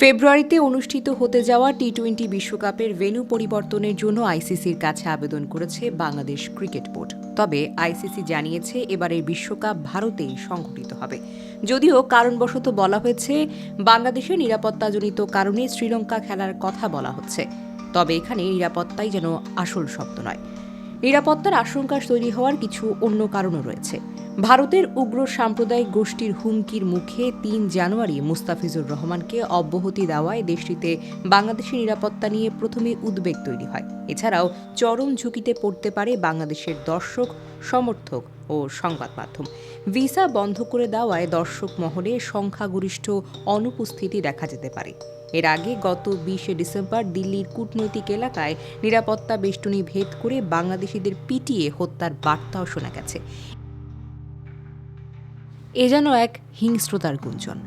ফেব্রুয়ারিতে অনুষ্ঠিত হতে যাওয়া টি টোয়েন্টি বিশ্বকাপের ভেন্যু পরিবর্তনের জন্য আইসিসির কাছে আবেদন করেছে বাংলাদেশ ক্রিকেট বোর্ড। তবে আইসিসি জানিয়েছে এবারের বিশ্বকাপ ভারতেই সংঘটিত হবে। যদিও কারণবশত বলা হয়েছে, বাংলাদেশের নিরাপত্তাজনিত কারণে শ্রীলঙ্কা খেলার কথা বলা হচ্ছে। তবে এখানে নিরাপত্তাই যেন আসল শব্দ নয়। নিরাপত্তার আশঙ্কা তৈরি হওয়ার কিছু অন্য কারণও রয়েছে। ভারতের উগ্র সাম্প্রদায়িক গোষ্ঠীর হুমকির মুখে তিন জানুয়ারি মুস্তাফিজুর রহমানকে অব্যাহতি দেওয়ায় দেশটিতে বাংলাদেশের নিরাপত্তা নিয়ে প্রথমে উদ্বেগ তৈরি হয়। এছাড়াও চরম ঝুঁকিতে পড়তে পারে বাংলাদেশের দর্শক, সমর্থক ও সংবাদ মাধ্যম। ভিসা বন্ধ করে দেওয়ায় দর্শক মহলে সংখ্যাগরিষ্ঠ অনুপস্থিতি দেখা যেতে পারে। এর আগে গত বিশে ডিসেম্বর দিল্লির কূটনৈতিক এলাকায় নিরাপত্তা বেষ্টনী ভেদ করে বাংলাদেশিদের পিটিয়ে হত্যার বার্তাও শোনা গেছে। এ যেন এক হিংস্রতার গুঞ্জন।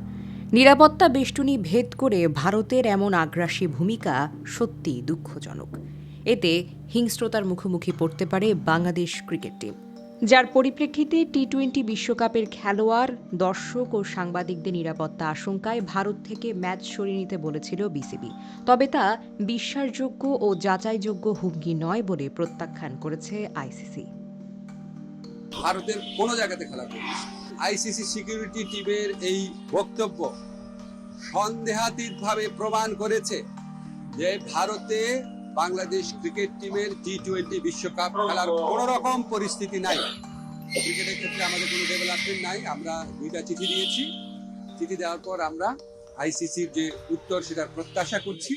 নিরাপত্তা বেষ্টনী ভেদ করে ভারতের এমন আগ্রাসী ভূমিকা সত্যি দুঃখজনক। এতে হিংস্রতার মুখোমুখি পড়তে পারে বাংলাদেশ ক্রিকেট টিম। যার পরিপ্রেক্ষিতে টি টোয়েন্টি বিশ্বকাপের খেলোয়াড়, দর্শক ও সাংবাদিকদের নিরাপত্তা আশঙ্কায় ভারত থেকে ম্যাচ সরিয়ে নিতে বলেছিল বিসিবি। তবে তা বিশ্বাসযোগ্য ও যাচাইযোগ্য হুমকি নয় বলে প্রত্যাখ্যান করেছে আইসিসি ভারতের কোনো জায়গাতে খেলা আইসিসি সিকিউরিটি টিমের এই বক্তব্য সন্দেহাতীতভাবে প্রমাণ করেছে যে ভারতে বাংলাদেশ ক্রিকেট টিমের টি টোয়েন্টি বিশ্বকাপ খেলার কোনো রকম পরিস্থিতি নাই। ক্রিকেটের ক্ষেত্রে আমাদের কোনো ডেভেলপমেন্ট নাই। আমরা দুইটা চিঠি দিয়েছি। চিঠি দেওয়ার পর আমরা আইসিসির যে উত্তর সেটা প্রত্যাশা করছি।